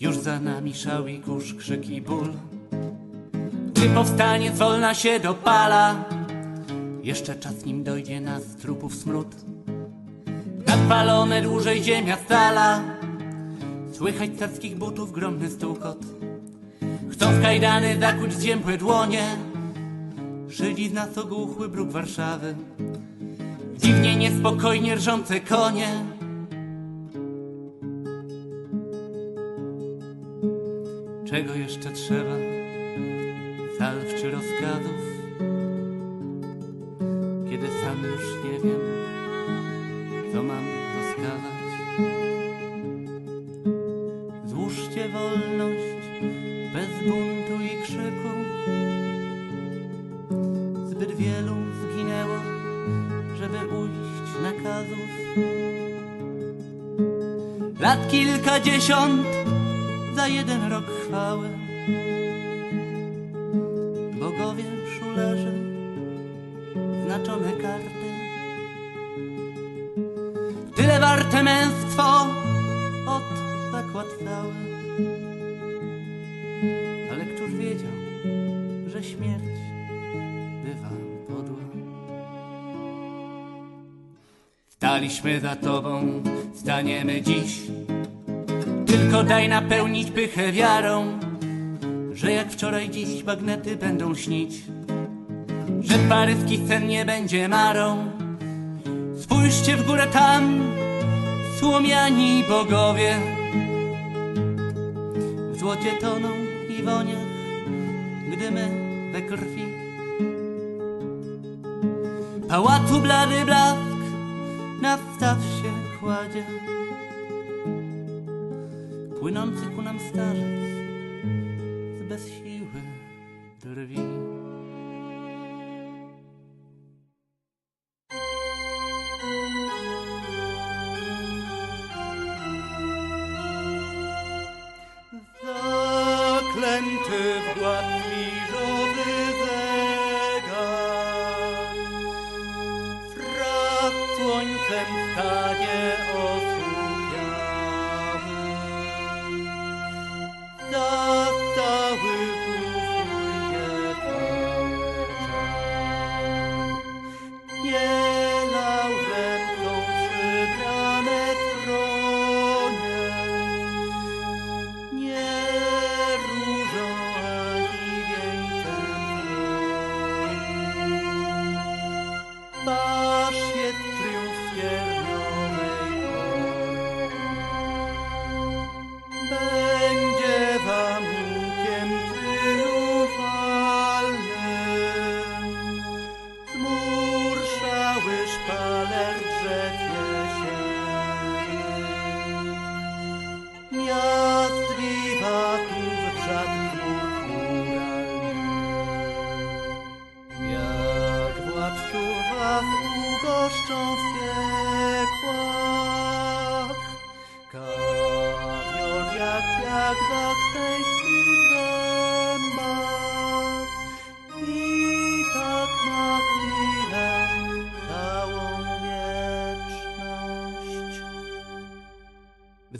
Już za nami szał i kurz, krzyk i ból. Gdy powstanie wolna się dopala, jeszcze czas nim dojdzie nas trupów smród. Nadpalone dłużej ziemia stala, słychać carskich butów gromny stukot. Chcą w kajdany zakuć zziębłe dłonie, szydzi z nas ogłuchły bruk Warszawy. Dziwnie niespokojnie rżące konie, Czego jeszcze trzeba? Salw czy rozkazów? Kiedy sam już nie wiem, co mam rozkazać. Złóżcie wolność bez buntu i krzyku. Zbyt wielu zginęło, żeby ujść nakazów. Lat kilkadziesiąt za jeden rok chwały. Bogowie szulerzy, znaczone karty. Tyle warte męstwo od zakład cały. Ale któż wiedział, że śmierć bywa podła? Staliśmy za tobą, staniemy dziś. Tylko daj napełnić pychę wiarą, że jak wczoraj dziś bagnety będą śnić, że paryski sen nie będzie marą. Spójrzcie w górę tam, słomiani bogowie, w złocie toną i woniach, gdy my we krwi. Pałacu blady blask na wstaw się kładzie płynący ku nam starzec z bez siły drwi.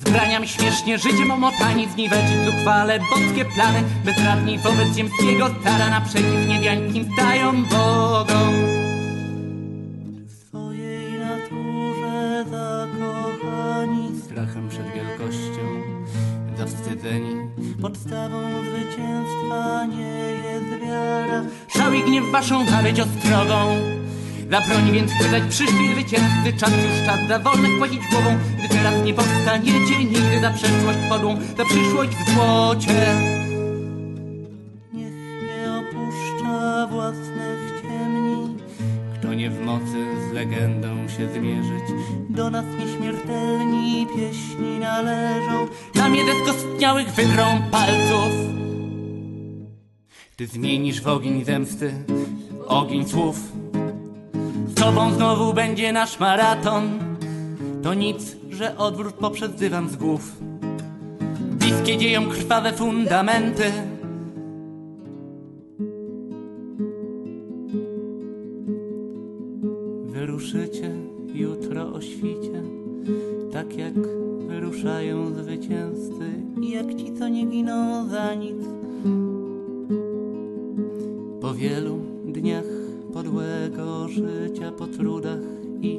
Zbraniam śmiesznie życiem omotani zniweczyć zuchwale boskie plany Bezradni wobec ziemskiego stara naprzeciw niebiańskim stają bogom. W swojej naturze zakochani Strachem przed wielkością zawstydzeni. Podstawą zwycięstwa nie jest wiara. Szał i gniew waszą ma być ostrogą Zabroni więc chwytać przyszli zwycięzcy. Czas już czas za wolnych płacić głową. Gdy teraz nie powstaniecie nigdy za przeszłość podłą Za przyszłość w złocie. Niech nie opuszcza własnych ciemni. Kto nie w mocy z legendą się zmierzyć? Do nas nieśmiertelni pieśni należą. Nam je ze skostniałych wydrą palców. Ty zmienisz w ogień zemsty, ogień słów tobą znowu będzie nasz maraton. To nic, że odwrót poprzez dywan z głów. Bliskie dzieją krwawe fundamenty. Wyruszycie jutro o świcie. tak jak wyruszają zwycięzcy i jak ci, co nie giną za nic. Po wielu dniach podłego życia, po trudach i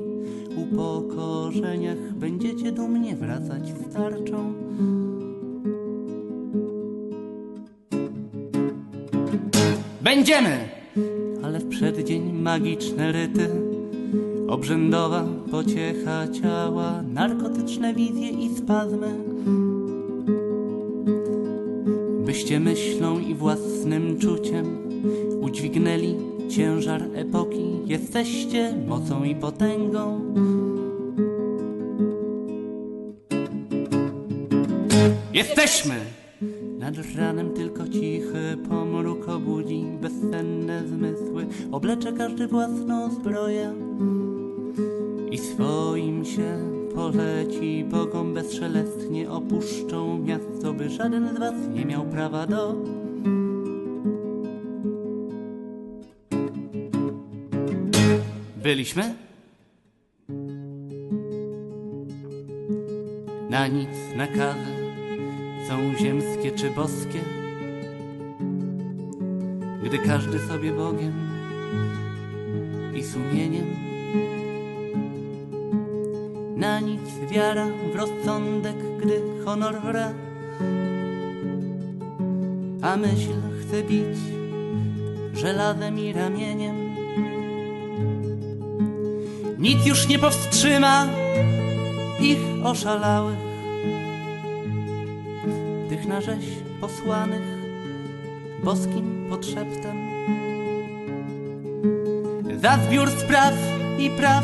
upokorzeniach będziecie dumnie wracać z tarczą. Będziemy! Ale w przeddzień magiczne ryty, obrzędowa pociecha ciała, narkotyczne wizje i spazmy. Byście myślą i własnym czuciem udźwignęli ciężar epoki. Jesteście mocą i potęgą. Jesteśmy! Nad ranem tylko cichy pomruk obudzi bezsenne zmysły. Oblecze każdy własną zbroję i swoim się poleci. Bogom bezszelestnie opuszczą miasto, by żaden z was nie miał prawa do. Byliśmy? Na nic nakazy są ziemskie czy boskie, gdy każdy sobie Bogiem i sumieniem. Na nic wiara w rozsądek, gdy honor wra, a myśl chce bić żelazem i ramieniem. Nic już nie powstrzyma ich oszalałych tych na rzeź posłanych boskim podszeptem. Za zbiór spraw i praw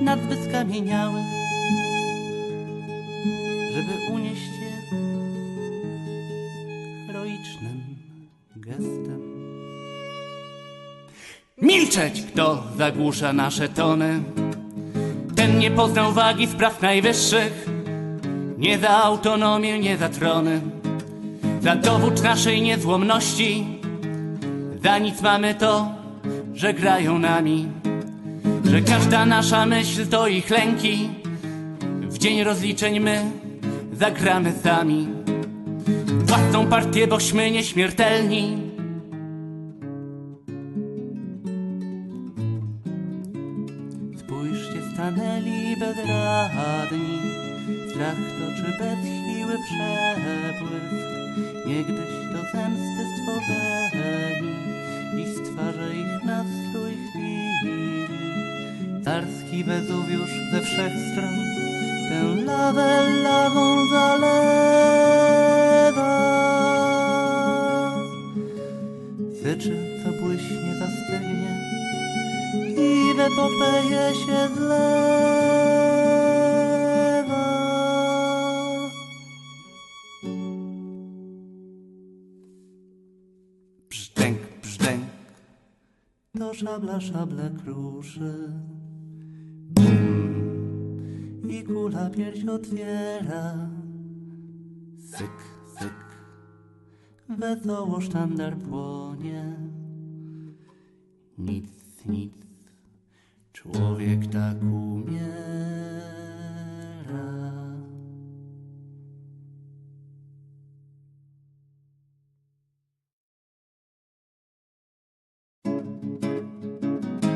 nad skamieniały, żeby unieść je heroicznym gestem. Milczeć, kto zagłusza nasze tony, ten nie poznał wagi spraw najwyższych. Nie za autonomię, nie za trony, za dowód naszej niezłomności. Za nic mamy to, że grają nami, że każda nasza myśl to ich lęki. W dzień rozliczeń my zagramy sami. Własną partię, bośmy nieśmiertelni. Spójrzcie, stanęli bezradni. Strach toczy bez siły przepływ. Niegdyś do zemsty stworzeni i stwarza ich nastrój chwili. Carski Wezuwiusz ze wszech stron tę lawę lawą zalewa. Syczy, co błyśnie, zastygnie i w się zlewa. Brzdęk, brzdęk, to szabla szable kruszy. I kula pierś otwiera. Syk, syk, wesoło sztandar płonie. Nic, nic, człowiek tak umie.